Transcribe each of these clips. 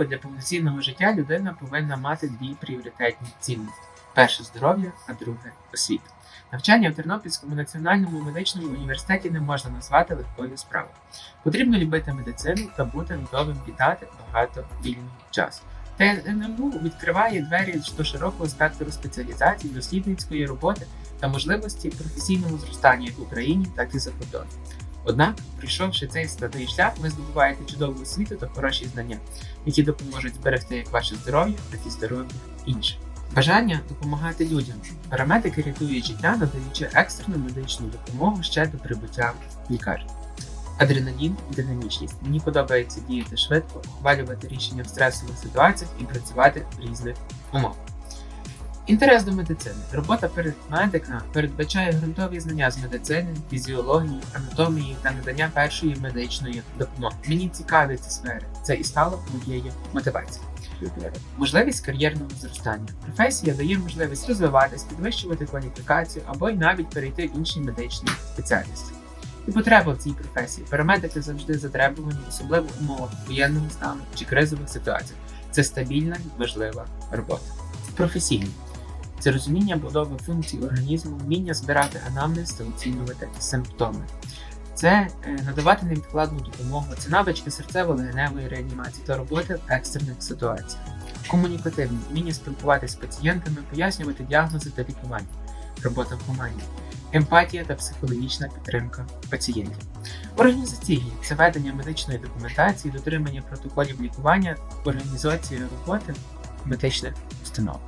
думку, для повноцінного життя людина повинна мати дві пріоритетні цінності: перше здоров'я, а друге освіта. Навчання в Тернопільському національному медичному університеті не можна назвати легкою справою. Потрібно любити медицину та бути готовим віддати багато вільного часу. ТНМУ відкриває двері до широкого спектру спеціалізацій, дослідницької роботи та можливості професійного зростання як в Україні, так і за кордоном. Однак, пройшовши цей складний шлях, ви здобуваєте чудову освіту та хороші знання, які допоможуть зберегти як ваше здоров'я, так і здоров'я інших. Бажання допомагати людям. Парамедики рятують життя, надаючи екстрену медичну допомогу ще до прибуття в лікарню. Адреналін і динамічність. Мені подобається діяти швидко, ухвалювати рішення в стресових ситуаціях і працювати в різних умовах. Інтерес до медицини. Робота перед медика передбачає ґрунтові знання з медицини, фізіології, анатомії та надання першої медичної допомоги. Мені цікаві ці сфери. Це і стало моєю мотивацією. Можливість кар'єрного зростання. Професія дає можливість розвиватись, підвищувати кваліфікацію або й навіть перейти в інші медичні спеціальності. І потреба в цій професії. Парамедики завжди затребувані, особливо в умовах воєнного стану чи кризових ситуацій. Це стабільна і важлива робота. Професійні. Це розуміння будови функцій організму, вміння збирати анамнез та оцінювати симптоми. Це е, надавати невідкладну допомогу, це навички серцево-легеневої реанімації та роботи в екстрених ситуаціях. Комунікативні вміння спілкуватися з пацієнтами, пояснювати діагнози та лікування, робота в команді, емпатія та психологічна підтримка пацієнтів. Організаційні це ведення медичної документації, дотримання протоколів лікування, організація роботи медичних установ.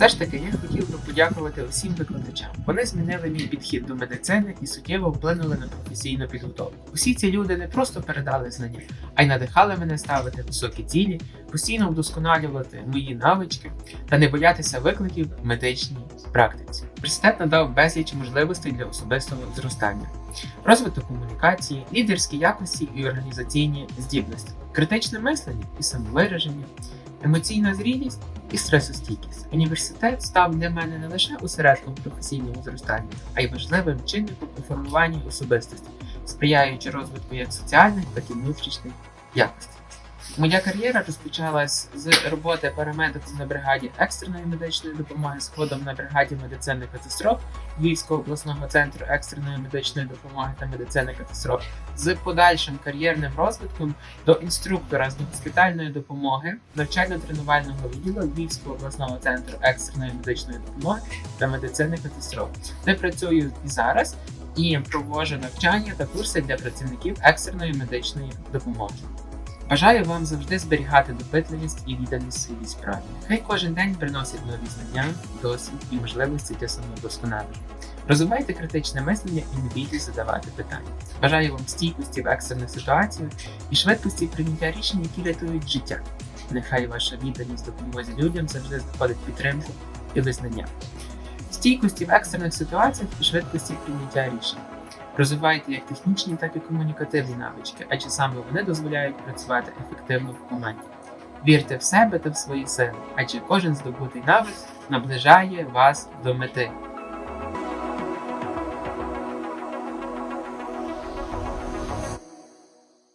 Все ж таки, я хотів би подякувати усім викладачам. Вони змінили мій підхід до медицини і суттєво вплинули на професійну підготовку. Усі ці люди не просто передали знання, а й надихали мене ставити високі цілі, постійно вдосконалювати мої навички та не боятися викликів в медичній практиці. Університет надав безліч можливостей для особистого зростання, розвиток комунікації, лідерські якості і організаційні здібності, критичне мислення і самовираження, емоційна зрілість і стресостійкість. Університет став для мене не лише осередком професійного зростання, а й важливим чинником у формуванні особистості, сприяючи розвитку як соціальних, так і внутрішніх якостей. Моя кар'єра розпочалась з роботи парамедиком на бригаді екстреної медичної допомоги, згодом на бригаді медицини катастроф Львівського обласного центру екстреної медичної допомоги та медицини катастроф, з подальшим кар'єрним розвитком до інструктора з госпітальної допомоги, навчально-тренувального відділу Львівського обласного центру екстреної медичної допомоги та медицини катастроф, де працюю і зараз і проводжу навчання та курси для працівників екстреної медичної допомоги. Бажаю вам завжди зберігати допитливість і відданість своїй справі. Хай кожен день приносить нові знання, досвід і можливості для самовдосконалення. Розвивайте критичне мислення і не бійтесь задавати питання. Бажаю вам стійкості в екстрених ситуаціях і швидкості прийняття рішень, які рятують життя. Нехай ваша відданість допомозі людям завжди знаходить підтримку і визнання. Стійкості в екстрених ситуаціях і швидкості прийняття рішень. Розвивайте як технічні, так і комунікативні навички, адже саме вони дозволяють працювати ефективно в команді. Вірте в себе та в свої сили, адже кожен здобутий навик наближає вас до мети.